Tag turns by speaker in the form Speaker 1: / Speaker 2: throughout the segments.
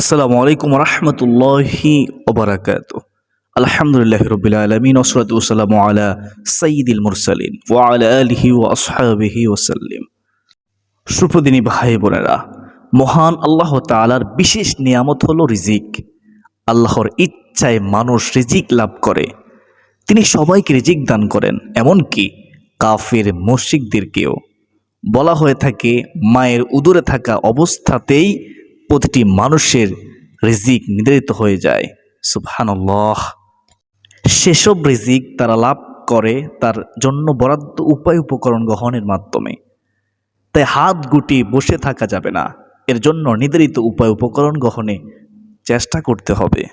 Speaker 1: আসসালামু আলাইকুম রহমতুল্লাহি ওবরাকাত আলহামদুলিল্লাহ রবিল আলমিন ওসরাতাম আলা সঈদুল মুরসালিন ও আলা আলহি ও আসহাবিহি ওসাল্লিম সুপ্রদিনী ভাই বোনেরা, মহান আল্লাহ তালার বিশেষ নিয়ামত হল রিজিক। আল্লাহর ইচ্ছায় মানুষ রিজিক লাভ করে। তিনি সবাইকে রিজিক দান করেন, এমনকি কাফের মসজিদদেরকেও বলা হয়ে থাকে, মায়ের উদরে থাকা অবস্থাতেই প্রতিটি মানুষের রিজিক নির্ধারিত হয়ে যায়। সুবহানাল্লাহ। সেসব রিজিক তারা লাভ করে, তার জন্য বরাদ্দ উপায় উপকরণ গ্রহণের মাধ্যমে। তাই হাত গুটি বসে থাকা যাবে না। এর জন্য নির্ধারিত উপায় উপকরণ গ্রহণে চেষ্টা করতে হবে।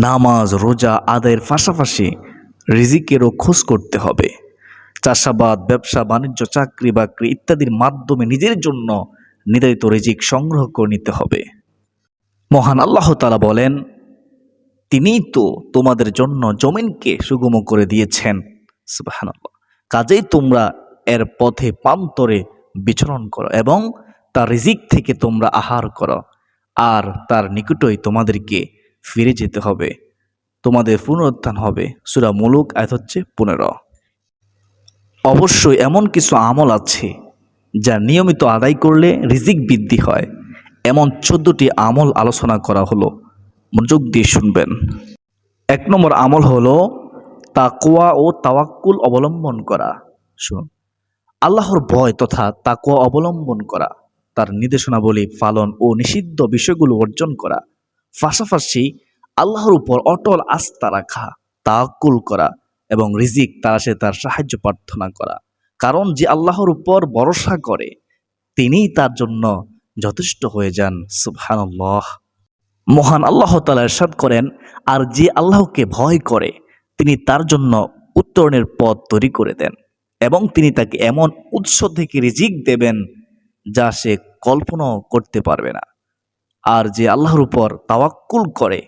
Speaker 1: নামাজ, রোজা আদায়ের পাশাপাশি রিজিকেরও খোঁজ করতে হবে। চাষাবাদ, ব্যবসা, বাণিজ্য চাকরি বাকরি ইত্যাদির মাধ্যমে নিজের জন্য নির্ধারিত রিজিক সংগ্রহ করে নিতে হবে। মহান আল্লাহ তালা বলেন, তিনিই তো তোমাদের জন্য জমিনকে সুগম করে দিয়েছেন। কাজেই তোমরা এর পথে পান্তরে বিচরণ করো এবং তার রিজিক থেকে তোমরা আহার করো। আর তার নিকটই তোমাদেরকে ফিরে যেতে হবে। তোমাদের পুনরুত্থান হবে। সুরা মুলুক আয়াত হচ্ছে পনেরো। অবশ্যই এমন কিছু আমল আছে যা নিয়মিত আদায় করলে রিজিক বৃদ্ধি হয়। এমন চোদ্দটি আমল আলোচনা করা হলো। মনোযোগ দিয়ে শুনবেন। এক নম্বর আমল হলো তাকোয়া ও তাওয়াক্কুল অবলম্বন করা। শুনুন। আল্লাহর ভয় তথা তাকোয়া অবলম্বন করা। তার নির্দেশনাবলী পালন ও নিষিদ্ধ বিষয়গুলো অর্জন করা। পাশাপাশি আল্লাহর উপর অটল আস্থা রাখা তাকুল করা এবং রিজিক তারা সে তার সাহায্য প্রার্থনা করা। কারণ যে আল্লাহর উপর ভরসা করে, তিনিই তার জন্য যথেষ্ট হয়ে যান। সুবহানাল্লাহ। মহান আল্লাহ তালা এরশাদ করেন, আর যে আল্লাহকে ভয় করে, তিনি তার জন্য উত্তরণের পথ তৈরি করে দেন এবং তিনি তাকে এমন উৎস থেকে রিজিক দেবেন যা সে কল্পনাও করতে পারবে না। আর যে আল্লাহর উপর তাওয়াক্কুল করে,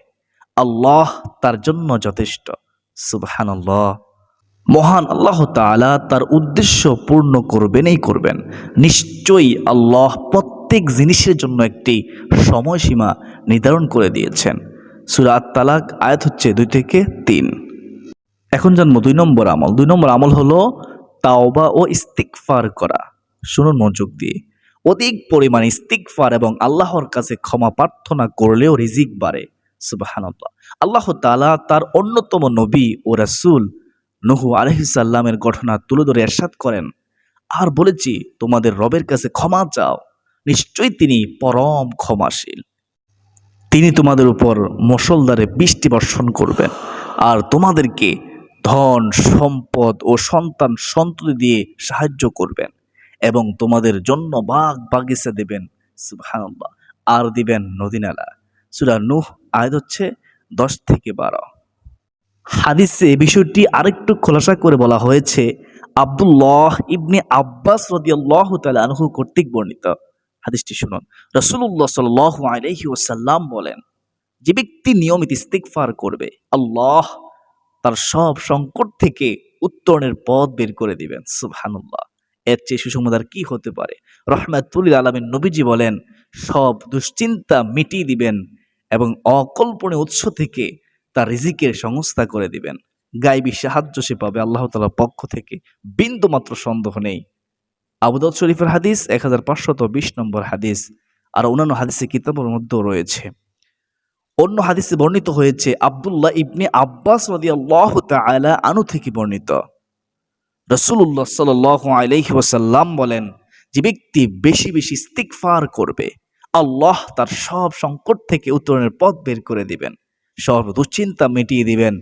Speaker 1: আল্লাহ তার জন্য যথেষ্ট। সুবহানাল্লাহ। মহান আল্লাহ তাআলা তার উদ্দেশ্য পূর্ণ করবেনই করবেন। নিশ্চয়ই আল্লাহ প্রত্যেক জিনিসের জন্য একটি সময়সীমা নির্ধারণ করে দিয়েছেন। সুরাত তালাক আয়াত হচ্ছে দুই থেকে তিন। এখন জানব দুই নম্বর আমল। দুই নম্বর আমল হলো তাওবা ও ইস্তিকফার করা। শুনুন মনোযোগ দিয়ে। অধিক পরিমাণে ইস্তিকফার এবং আল্লাহর কাছে ক্ষমা প্রার্থনা করলেও রিজিক বাড়ে। সুবাহান্লাহ আল্লাহ তালা তার অন্যতম নবী ও রাসুল নহু আলহিসাল্লামের ঘটনা তুলে ধরে এরশাদ করেন। আর বলেছি, তোমাদের রবের কাছে ক্ষমা চাও। নিশ্চয়ই তিনি পরম ক্ষমাশীল। তিনি তোমাদের উপর মুসলদারে বৃষ্টি বর্ষণ করবেন। আর তোমাদেরকে ধন, সম্পদ ও সন্তান সন্ততি দিয়ে সাহায্য করবেন এবং তোমাদের জন্য বাগ বাগিচা দেবেন। সুবহানাল্লাহ। আর দিবেন নদীনালা। সুরা নুহ, আয়াত হচ্ছে দশ থেকে বারো। হাদিসে বিষয়টি আরেকটু খোলাসা করে বলা হয়েছে। আব্দুল্লাহ ইবনে আব্বাস রদিয়াল্লাহ তালা আনহু কর্তৃক বর্ণিত। হাদিসটি শুনুন। রসুল্লাহ সাল আলহি ওসাল্লাম বলেন, যে ব্যক্তি নিয়মিত ইস্তিকফার করবে, আল্লাহ তার সব সংকট থেকে উত্তরণের পথ বের করে দিবেন। সুবহানুল্লাহ। এর চেয়ে সুসংবাদ কি হতে পারে? রহমাতুল আলমের নবীজি বলেন, সব দুশ্চিন্তা মিটিয়ে দিবেন এবং অকল্পনীয় উৎস থেকে তার রিজিকের সংস্থা করে দিবেন। গাইবী সাহায্য সে পাবে আল্লাহ তালার পক্ষ থেকে। বিন্দু মাত্র সন্দেহ নেই। আবুদাউদ শরীফের হাদিস এক হাজার পাঁচশত বিশ নম্বর হাদিস। আর অন্যান্য হাদিসে কিতাবের মধ্যেও রয়েছে। অন্য হাদিসে বর্ণিত হয়েছে, আবদুল্লাহ ইবনে আব্বাস রদি আল্লাহ আনু থেকে বর্ণিত। রসুল্লাহ সাল আলহি ওসাল্লাম বলেন, যে ব্যক্তি বেশি বেশি ইস্তিকফার করবে, আল্লাহ তার সব সংকট থেকে উত্তরণের পথ বের করে দিবেন। সব দুশ্চিন্তা মিটিয়ে দিবেন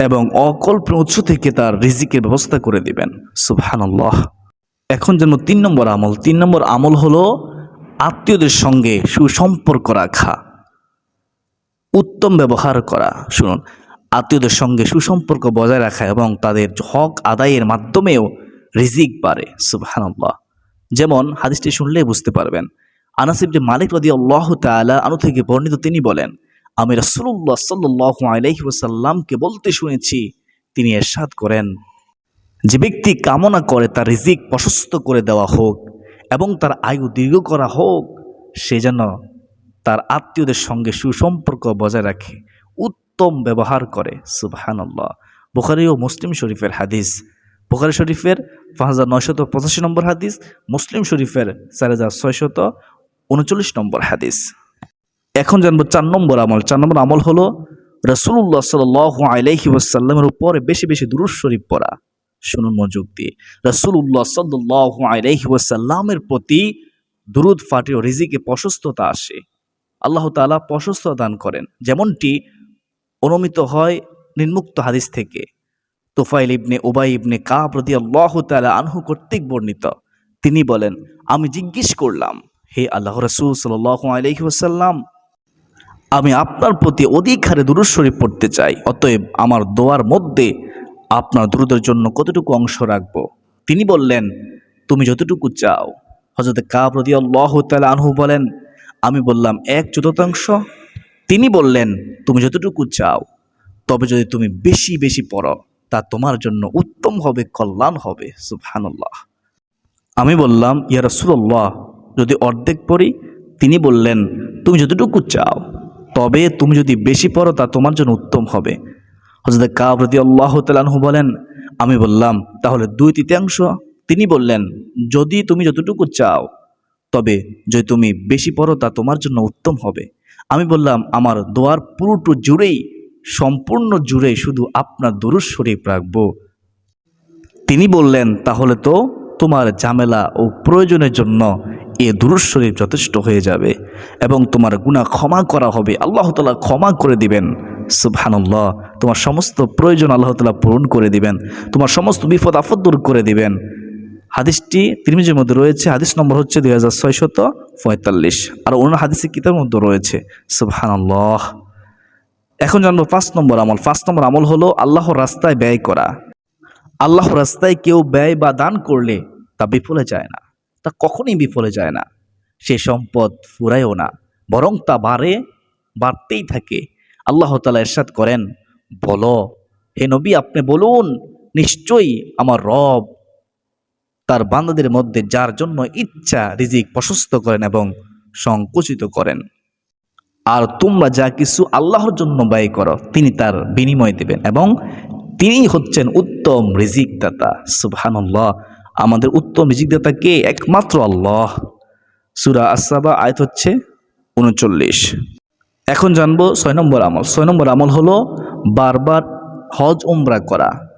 Speaker 1: এবং অকল্পনীয় উৎস থেকে তার রিজিকের ব্যবস্থা করে দিবেন। সুবহানাল্লাহ। এখন যেন তিন নম্বর আমল। তিন নম্বর আমল হলো আত্মীয়দের সঙ্গে সুসম্পর্ক রাখা। উত্তম ব্যবহার করা। শুনুন, আত্মীয়দের সঙ্গে সুসম্পর্ক বজায় রাখা এবং তাদের হক আদায়ের মাধ্যমেও রিজিক বাড়ে। সুবহানাল্লাহ। যেমন হাদিসটি শুনলে বুঝতে পারবেন। আনাসিবটি মালিক রদি আল্লাহ তালা আনু থেকে বর্ণিত তিনি বলেন আমি রসুল্লাহ সাল্লাহ আলাইহি ওসাল্লামকে বলতে শুনেছি, তিনি এরশাদ করেন। যে ব্যক্তি কামনা করে তার রিজিক প্রশস্ত করে দেওয়া হোক এবং তার আয়ু দীর্ঘ করা হোক, সে যেন তার আত্মীয়দের সঙ্গে সুসম্পর্ক বজায় রাখে, উত্তম ব্যবহার করে। সুবহানাল্লাহ। বুখারি ও মুসলিম শরীফের হাদিস। বুখারি শরীফের পাঁচ হাজার নয়শত পঁচাশি নম্বর হাদিস, মুসলিম শরীফের চার হাজার ছয়শত উনচল্লিশ নম্বর হাদিস। এখন জানব চার নম্বর আমল। চার নম্বর আমল হলো রসুল্লাহ সাল আলাইহি ওয়াসাল্লামের উপরে বেশি বেশি দুরুজ শরীফ পড়া। শুনুন মনোযোগ দিয়ে। রসুল্লাহ সাল্লাহ আলাইহি ওয়াসাল্লামের প্রতি দুরুদ ও রিজিকে প্রশস্ততা আসে। আল্লাহ তাআলা প্রশস্ততা দান করেন। যেমনটি অনুমিত হয় নিম্মুক্ত হাদিস থেকে। তোফাইল ইবনে ওবাই ইবনে কা প্রতি আল্লাহ তালা আনহু কর্তৃক বর্ণিত। তিনি বলেন, আমি জিজ্ঞেস করলাম, হে আল্লাহ রসুল সাল আলহি ওসাল্লাম আমি আপনার প্রতি অধিক হারে দুরুদ শরীফ পড়তে চাই, অতএব আমার দোয়ার মধ্যে আপনার দুরুদের জন্য কতটুকু অংশ রাখব? তিনি বললেন, তুমি যতটুকু চাও। হজরত কাব রদি আল্লাহ তালা আনহু বলেন, আমি বললাম এক চতুর্থাংশ। তিনি বললেন, তুমি যতটুকু চাও, তবে যদি তুমি বেশি বেশি পড়ো, তা তোমার জন্য উত্তম হবে, কল্যাণ হবে। সুবহানাল্লাহ। আমি বললাম, ইয়া রাসূলুল্লাহ, যদি অর্ধেক পড়ি? তিনি বললেন, তুমি যতটুকু চাও তবে তুমি যদি বেশি পড়ো, তা তোমার জন্য উত্তম হবে। হজরত কাব রদি আল্লাহ তালাহু বলেন, আমি বললাম, তাহলে দুই তৃতীয়াংশ? তিনি বললেন, যদি তুমি যতটুকু চাও, তবে যদি তুমি বেশি পড়ো, তা তোমার জন্য উত্তম হবে। আমি বললাম, আমার দোয়ার পুরোটু জুড়েই, সম্পূর্ণ জুড়ে শুধু আপনার দুরুজ শরীফ রাখব। তিনি বললেন, তাহলে তো তোমার ঝামেলা ও প্রয়োজনের জন্য এ দুরুজ শরীফ যথেষ্ট হয়ে যাবে এবং তোমার গুণা ক্ষমা করা হবে। আল্লাহ তালা ক্ষমা করে দিবেন। সুবহানাল্লাহ। তোমার সমস্ত প্রয়োজন আল্লাহ তালা পূরণ করে দিবেন। তোমার সমস্ত বিপদ আপদ দূর করে দিবেন। হাদিসটি তিরমিজের মধ্যে রয়েছে। হাদিস নম্বর হচ্ছে দুই হাজার ছয়শত পঁয়তাল্লিশ। আর অন্য হাদিসের কিতাবের মধ্যে রয়েছে। সুবহানাল্লাহ। এখন জানব পাঁচ নম্বর আমল। পাঁচ নম্বর আমল হলো আল্লাহর রাস্তায় ব্যয় করা। আল্লাহর রাস্তায় কেউ ব্যয় বা দান করলে তা বিফলে যায় না। তা কখনই বিফলে যায় না। সে সম্পদ ফুরায়ও না, বরং তা বাড়ে, বাড়তেই থাকে। আল্লাহ তালা এরশাদ করেন, বলো, হে নবী, আপনি বলুন, নিশ্চয়ই আমার রব তার বান্দাদের মধ্যে যার জন্য ইচ্ছা, রিজিক প্রশস্ত করেন এবং সংকুচিত করেন। আর তোমরা যা কিছু আল্লাহর জন্য ব্যয় করো, তিনি তার বিনিময় দেবেন এবং তিনি হচ্ছেন উত্তম রিজিক দাতা সুবহানাল্লাহ আমাদের উত্তম রিজিক দাতা কে? একমাত্র আল্লাহ। সুরা আসাবা আয়ত হচ্ছে উনচল্লিশ। এখন জানব ছয় নম্বর আমল। ছয় নম্বর আমল হলো বারবার হজ উমরা করা।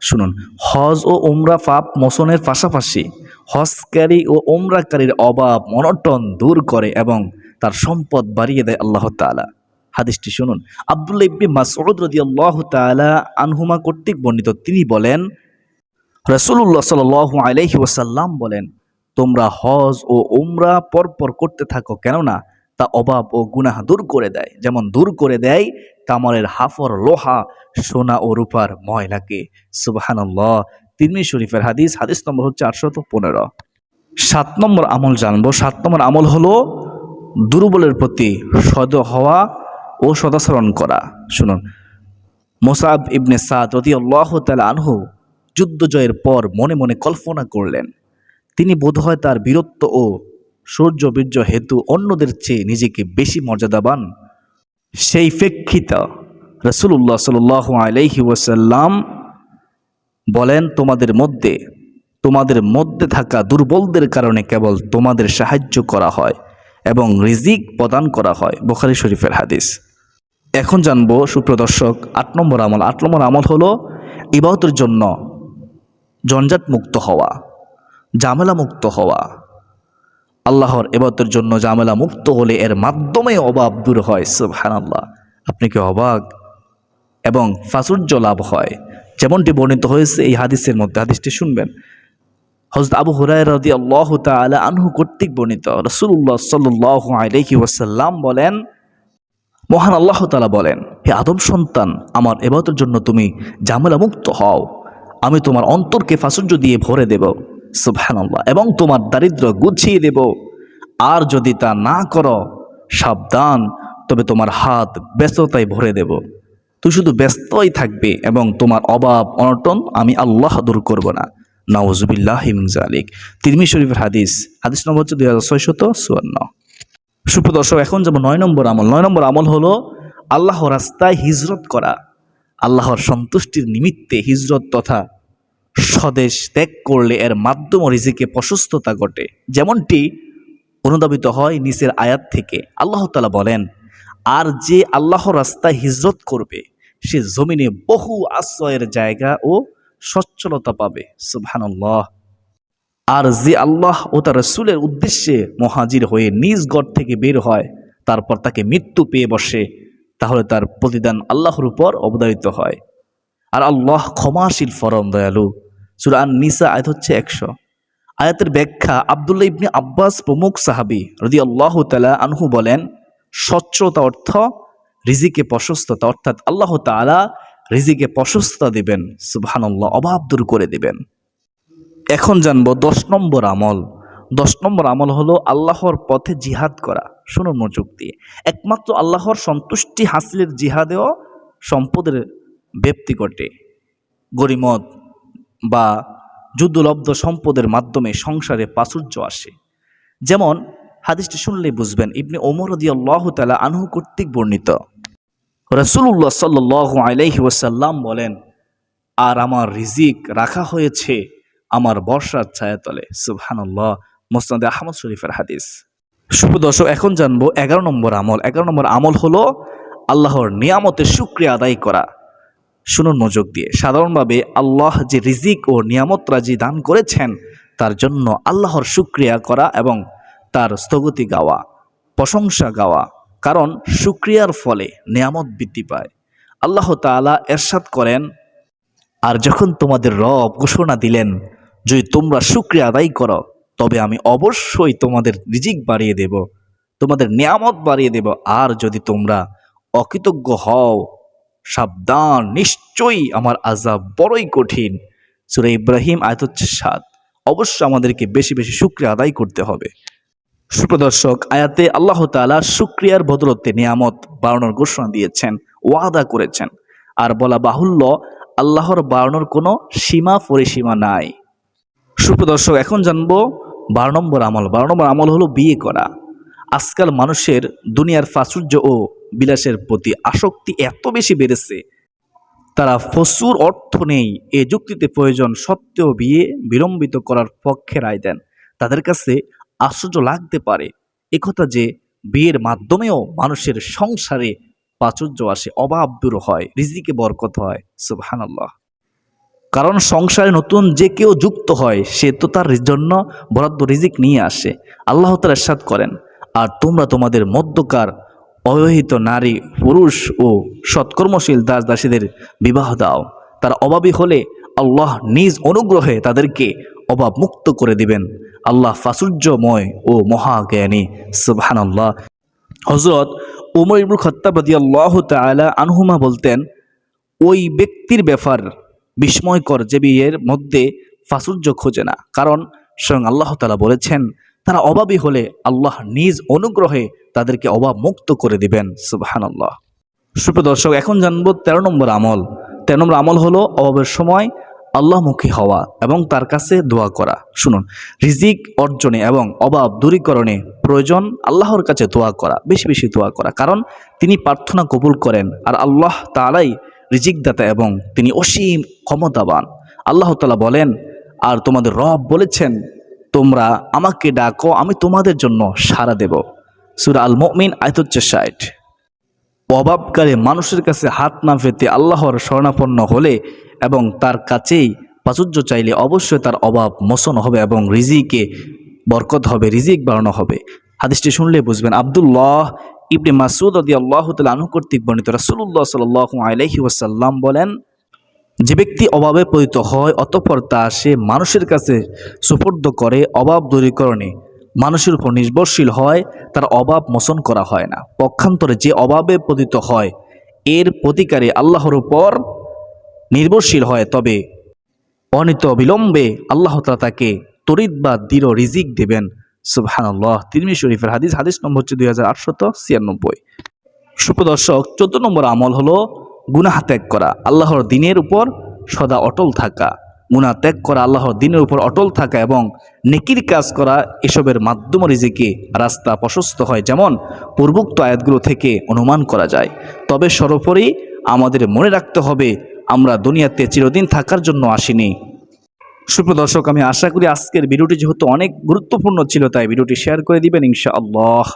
Speaker 1: শুনুন, হজ ও উমরা পাপ মোচনের পাশাপাশি হজকারী ও উমরাকারীর অভাব অনটন দূর করে এবং তার সম্পদ বাড়িয়ে দেয় আল্লাহ তাআলা। হাদিসটি শুনুন। আব্দুল্লাহ ইবনে মাসউদ আল্লাহ তাআলা আনহুমা কর্তৃক বর্ণিত। তিনি বলেন রাসূলুল্লাহ সাল্লাল্লাহু আলাইহি ওয়াসাল্লাম বলেন, তোমরা হজ ও উমরা পরপর করতে থাকো কেননা তা অভাব ও গুনাহ দূর করে দেয়। যেমন দূর করে দেয় কামরের হাফর লোহা, সোনা ও রূপার ময়লাকে। সুবহানাল্লাহ। তিরমি শরীফের হাদিস হাদিস নম্বর হচ্ছে আটশত পনেরো। সাত নম্বর আমল জানব। সাত নম্বর আমল হলো দুর্বলের প্রতি সদ হওয়া ও সদাচরণ করা। শুনুন। মোসাব ইবনে সাদ রদি আল্লাহ তালা আনহু যুদ্ধ জয়ের পর মনে মনে কল্পনা করলেন, তিনি বোধহয় তার বীরত্ব ও সূর্য বীর্য হেতু অন্যদের চেয়ে নিজেকে বেশি মর্যাদাবান। সেই প্রেক্ষিত রসুল্লাহ সাল আলাইহি ওয়াসাল্লাম বলেন, তোমাদের মধ্যে তোমাদের মধ্যে থাকা দুর্বলদের কারণে কেবল তোমাদের সাহায্য করা হয় এবং রিজিক প্রদান করা হয়। বোখারি শরীফের হাদিস। এখন জানব সুপ্রদর্শক আট নম্বর আমল। আট নম্বর আমল হলো ইবাহতের জন্য জঞ্জাট মুক্ত হওয়া, ঝামেলা মুক্ত হওয়া। আল্লাহর এবাদতের জন্য ঝামেলা মুক্ত হলে এর মাধ্যমে অভাব দূর হয়, সুবহানাল্লাহ। আপনি কি অবাক? এবং প্রাচুর্য লাভ হয়। যেমনটি বর্ণিত হয়েছে এই হাদিসের মধ্যে, হাদিসটি শুনবেন। হজরত আবু হুরায় রদি আল্লাহ তালা আনহু কর্তৃক বর্ণিত রসুল্লাহ সাল্লাহ আলহি ওয়াসাল্লাম বলেন, মহান আল্লাহ তালা বলেন, হে আদম সন্তান, আমার এবাদতের জন্য তুমি ঝামেলা মুক্ত হও। আমি তোমার অন্তরকে প্রাচুর্য দিয়ে ভরে দেব, সুবহানাল্লাহ, এবং তোমার দারিদ্র গুছিয়ে দেব। আর যদি তা না করো, সাবধান, তবে তোমার হাত ব্যস্ততায় ভরে দেব। তুই শুধু ব্যস্তই থাকবে এবং তোমার অভাব, অনটন আমি আল্লাহ দূর করব না। নাউজুবিল্লাহ হিমজালিক তিরমি শরীফের হাদিস হাদিস নম্বর হচ্ছে দুই হাজার ছয়শত চুয়ান্ন। সুপ্রদর্শক এখন যাব নয় নম্বর আমল, নয় নম্বর আমল হলো আল্লাহ রাস্তায় হিজরত করা। আল্লাহর সন্তুষ্টির নিমিত্তে হিজরত তথা স্বদেশ ত্যাগ করলে এর মাধ্যম রিজিকে প্রশস্ততা ঘটে। যেমনটি অনুদাবিত হয় নিচের আয়াত থেকে। আল্লাহ তালা বলেন, আর যে আল্লাহ রাস্তায় হিজরত করবে, সে জমিনে বহু আশ্রয়ের জায়গা ও সচ্ছলতা পাবে। সুবহানাল্লাহ। আর যে আল্লাহ ও তার রসুলের উদ্দেশ্যে মহাজির হয়ে নিজ গড় থেকে বের হয়, তারপর তাকে মৃত্যু পেয়ে বসে। তাহলে তার প্রতিদান আল্লাহর উপর অবদারিত হয়। আর আল্লাহ ক্ষমাশীল ফরম দয়ালু। সুরান নিসা আয়াত হচ্ছে একশো। আয়াতের ব্যাখ্যা আবদুল্লাহ ইবনে আব্বাস প্রমুখ সাহাবি রদি আল্লাহ তালা আনহু বলেন স্বচ্ছতা অর্থ রিজিকে প্রশস্ততা, অর্থাৎ আল্লাহ তালা রিজিকে প্রশস্ততা দিবেন, সুবহানাল্লাহ, অভাব দূর করে দিবেন। এখন জানব দশ নম্বর আমল। দশ নম্বর আমল হলো আল্লাহর পথে জিহাদ করা। শুনুন মনোযোগ দিয়ে একমাত্র আল্লাহর সন্তুষ্টি হাসিলের জিহাদেও সম্পদের ব্যক্তি ঘটে। গরিমত বা যুদ্ধলব্ধ সম্পদের মাধ্যমে সংসারে প্রাচুর্য আসে। যেমন হাদিসটি শুনলেই বুঝবেন, ইবনে ওমর আল্লাহ তালা আনহু কর্তৃক বর্ণিত। রসুল্লাহ সাল্লাহ আলাইহি ওসাল্লাম বলেন, আর আমার রিজিক রাখা হয়েছে আমার বর্ষার ছায়াতলে। সুবহানাল্লাহ, মোসনাদে আহমদ শরীফের হাদিস। শুভ দর্শক, এখন জানব এগারো নম্বর আমল। এগারো নম্বর আমল হলো আল্লাহর নিয়ামতের শুক্রিয়া আদায় করা। শুনুন মনোযোগ দিয়ে। সাধারণভাবে আল্লাহ যে রিজিক ও নিয়ামত রাজি দান করেছেন, তার জন্য আল্লাহর শুক্রিয়া করা এবং তার স্থগতি গাওয়া, প্রশংসা গাওয়া। কারণ শুক্রিয়ার ফলে নিয়ামত বৃদ্ধি পায়। আল্লাহ তাআলা এরশাদ করেন, আর যখন তোমাদের রব ঘোষণা দিলেন, যদি তোমরা শুক্রিয়া আদায় করো তবে আমি অবশ্যই তোমাদের রিজিক বাড়িয়ে দেব, তোমাদের নিয়ামত বাড়িয়ে দেব। আর যদি তোমরা অকৃতজ্ঞ হও, সাবধান, নিশ্চয়ই আমার আজাব বড়ই কঠিন। সুরে ইব্রাহিম আয়ত হচ্ছে সাত। অবশ্য আমাদেরকে বেশি বেশি শুক্রিয়া আদায় করতে হবে। সুপ্রদর্শক, আয়াতে আল্লাহ তাআলা শুক্রিয়ার বদলতে নিয়ামত বাড়ানোর ঘোষণা দিয়েছেন, ওয়াদা করেছেন। আর বলা বাহুল্য, আল্লাহর বাড়ানোর কোনো সীমা পরিসীমা নাই। সুপ্রদর্শক, এখন জানব বারো নম্বর আমল। বারো নম্বর আমল হলো বিয়ে করা। আজকাল মানুষের দুনিয়ার প্রাচুর্য ও বিলাসের প্রতি আসক্তি এত বেশি বেড়েছে। তারা প্রচুর অর্থ নেই। এ যুক্তিতে প্রয়োজন সত্ত্বেও বিয়ে বিলম্বিত করার পক্ষে রায় দেন। তাদের কাছে আশ্চর্য লাগতে পারে। একথা যে বিয়ের মাধ্যমেও মানুষের সংসারে প্রাচুর্য আসে, অভাব দূর হয়, রিজিকে বরকত হয়। সুবহানাল্লাহ। কারণ সংসারে নতুন যে কেউ যুক্ত হয়, সে তো তার জন্য বরাদ্দ রিজিক নিয়ে আসে। আল্লাহ তার সাদ করেন, আর তোমরা তোমাদের মধ্যকার অবহিত নারী, পুরুষ ও সৎকর্মশীল দাস দাসীদের বিবাহ দাও। তার অভাবী হলে আল্লাহ নিজ অনুগ্রহে তাদেরকে অভাব মুক্ত করে দিবেন। আল্লাহ ফাসুর্যময় ও মহাজ্ঞানী, সুবহানাল্লাহ। হজরত উমর ইবুল খত্তাব আল্লাহ তালা আনহুমা বলতেন, ওই ব্যক্তির ব্যাপার বিস্ময়কর যে বিয়ের মধ্যে ফাসুর্য খোঁজে না। কারণ স্বয়ং আল্লাহ তালা বলেছেন, তারা অভাবী হলে আল্লাহ নিজ অনুগ্রহে তাদেরকে অভাব মুক্ত করে দিবেন। সুবাহান আল্লাহ সুপ্রদর্শক এখন জানব তেরো নম্বর আমল। তেরো নম্বর আমল হলো অভাবের সময় আল্লাহমুখী হওয়া এবং তার কাছে দোয়া করা। শুনুন, রিজিক অর্জনে এবং অভাব দূরীকরণে প্রয়োজন আল্লাহর কাছে দোয়া করা, বেশি বেশি দোয়া করা। কারণ তিনি প্রার্থনা কবুল করেন আর আল্লাহ তালাই রিজিকদাতা এবং তিনি অসীম ক্ষমতাবান। আল্লাহ তালা বলেন, আর তোমাদের রব বলেছেন, তোমরা আমাকে ডাকো, আমি তোমাদের জন্য সাড়া দেব। সুরা আল মমিন আয়তচ্ছে ষাট। অভাবকারী মানুষের কাছে হাত না ফেতে আল্লাহর শরণাপন্ন হলে এবং তার কাছেই প্রাচুর্য চাইলে অবশ্যই তার অভাব মোচন হবে এবং রিজিকে বরকত হবে, রিজিক বাড়ানো হবে। হাদিসটি শুনলে বুঝবেন, আবদুল্লাহ ইবনে মাসুদ আদি আল্লাহ আনু কর্তৃক বর্ণিত রাসুল্লাহ সাল আলহি ওয়াসাল্লাম বলেন, যে ব্যক্তি অভাবে পতিত হয়, অতঃপর তা সে মানুষের কাছে সুপর্দ করে, অভাব দূরীকরণে মানুষের উপর নির্ভরশীল হয়, তার অভাব মোচন করা হয় না। পক্ষান্তরে যে অভাবে পতিত হয়, এর প্রতিকারে আল্লাহর উপর নির্ভরশীল হয়, তবে অনিত বিলম্বে আল্লাহ তাকে তরিত বা দৃঢ় রিজিক দেবেন। সুবহানাল্লাহ। তিরমি শরীফের হাদিস হাদিস নম্বর হচ্ছে দুই হাজার আটশত ছিয়ানব্বই। সুপ্রদর্শক, চোদ্দ নম্বর আমল হলো গুনাহ ত্যাগ করা, আল্লাহর দিনের উপর সদা অটল থাকা। গুণা ত্যাগ করা, আল্লাহর দিনের উপর অটল থাকা এবং নেকির কাজ করা এসবের মাধ্যমে রিজিকে রাস্তা প্রশস্ত হয়, যেমন পূর্বোক্ত আয়াতগুলো থেকে অনুমান করা যায়। তবে সর্বোপরি আমাদের মনে রাখতে হবে, আমরা দুনিয়াতে চিরদিন থাকার জন্য আসিনি। সুপ্রিয় দর্শক, আমি আশা করি আজকের ভিডিওটি যেহেতু অনেক গুরুত্বপূর্ণ ছিল, তাই ভিডিওটি শেয়ার করে দিবেন, ইনশাআল্লাহ।